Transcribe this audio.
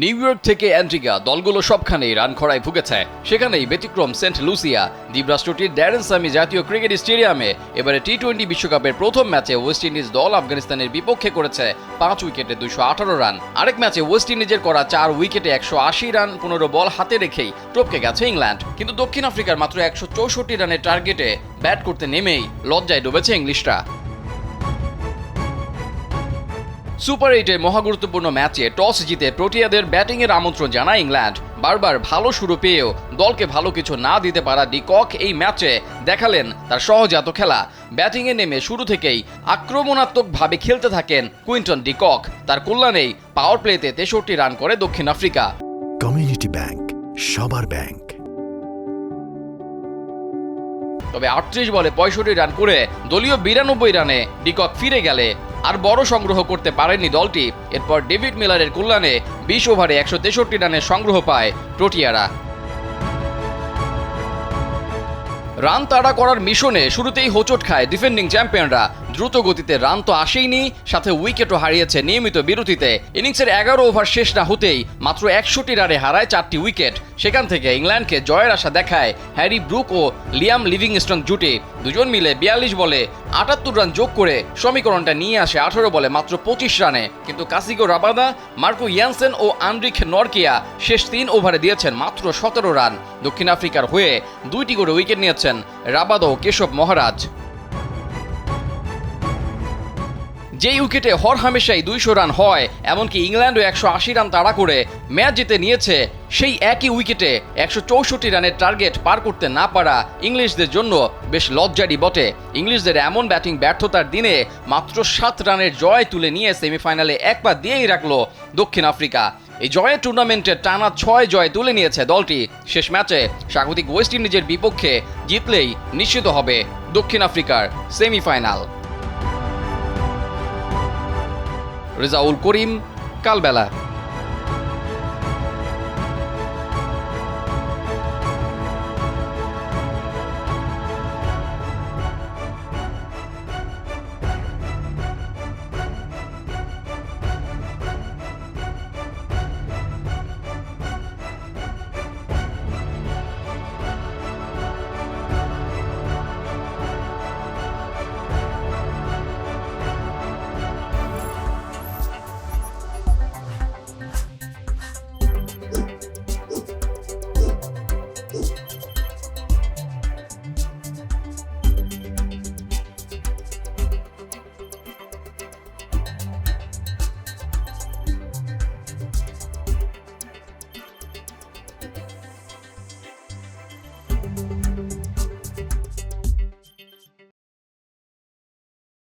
New York থেকে Antigua দলগুলো সবখানেই রান খরায় ভুগেছে। সেখানেই ব্যতিক্রম সেন্ট লুসিয়া, দ্বীপরাষ্ট্রটির ড্যারেন সামি জাতীয় ক্রিকেট স্টেডিয়ামে এবারে টি টোয়েন্টি বিশ্বকাপের প্রথম ম্যাচে ওয়েস্ট ইন্ডিজ দল আফগানিস্তানের বিপক্ষে করেছে পাঁচ উইকেটে দুইশো আঠারো রান। আরেক ম্যাচে ওয়েস্ট ইন্ডিজের করা চার উইকেটে একশো আশি রান, পনেরো বল হাতে রেখেই টপকে গেছে ইংল্যান্ড। কিন্তু দক্ষিণ আফ্রিকার মাত্র একশো চৌষট্টি রানের টার্গেটে ব্যাট করতে নেমেই লজ্জায় ডুবেছে ইংলিশরা। সুপার এইটের মহাগুরুত্বপূর্ণ ম্যাচে টস জিতে প্রোটিয়াদের ব্যাটিংয়ের আমন্ত্রণ জানায় ইংল্যান্ড। বারবার ভালো শুরু পেয়েও দলকে ভালো কিছু না দিতে পারা ডিকক এই ম্যাচে দেখালেন তার সহজাত খেলা। ব্যাটিংয়ে নেমে শুরু থেকেই আক্রমণাত্মকভাবে খেলতে থাকেন কুইন্টন ডিকক তার কল্যাণেই পাওয়ার প্লেতে তেষট্টি রান করে দক্ষিণ আফ্রিকা। কমিউনিটি ব্যাংক সবার ব্যাংক। তবে আটত্রিশ বলে পঁয়ষট্টি রান করে দলীয় বিরানব্বই রানে ডিকক ফিরে গেলে আর বড় সংগ্রহ করতে পারেননি দলটি। এরপর ডেভিড মিলারের কল্যাণে বিশ ওভারে একশো তেষট্টি রানের সংগ্রহ পায় প্রোটিয়ারা। রান তাড়া করার মিশনে শুরুতেই হোচট খায় ডিফেন্ডিং চ্যাম্পিয়নরা। দ্রুত গতিতে রান তো আসেইনি, সাথে উইকেটও হারিয়েছে নিয়মিত বিরতিতে। ইনিংসের এগারো ওভার শেষ না হতেই মাত্র একশোটি রানে হারায় চারটি উইকেট। সেখান থেকে ইংল্যান্ডকে জয়ের আশা দেখায় হ্যারি ব্রুক ও লিয়াম লিভিংস্টন জুটি। দুজন মিলে বিয়াল্লিশ বলে আটাত্তর রান যোগ করে সমীকরণটা নিয়ে আসে আঠারো বলে মাত্র পঁচিশ রানে। কিন্তু কাসিগো রাবাদা, মার্কো ইয়ানসেন ও আন্ড্রিক নরকিয়া শেষ তিন ওভারে দিয়েছেন মাত্র সতেরো রান। দক্ষিণ আফ্রিকার হয়ে দুইটি করে উইকেট নিয়েছেন রাবাদা ও কেশব মহারাজ। যেই উইকেটে হর হামেশাই দুইশো রান হয়, এমনকি ইংল্যান্ডও একশো আশি রান তাড়া করে ম্যাচ জিতে নিয়েছে, সেই একই উইকেটে একশো চৌষট্টি রানের টার্গেট পার করতে না পারা ইংলিশদের জন্য বেশ লজ্জারই বটে। ইংলিশদের এমন ব্যাটিং ব্যর্থতার দিনে মাত্র সাত রানের জয় তুলে নিয়ে সেমিফাইনালে এক পা দিয়েই রাখল দক্ষিণ আফ্রিকা। এই জয়ের টুর্নামেন্টে টানা ছয় জয় তুলে নিয়েছে দলটি। শেষ ম্যাচে স্বাগতিক ওয়েস্ট ইন্ডিজের বিপক্ষে জিতলেই নিশ্চিত হবে দক্ষিণ আফ্রিকার সেমিফাইনাল। রেজাউল করিম কালবেলা।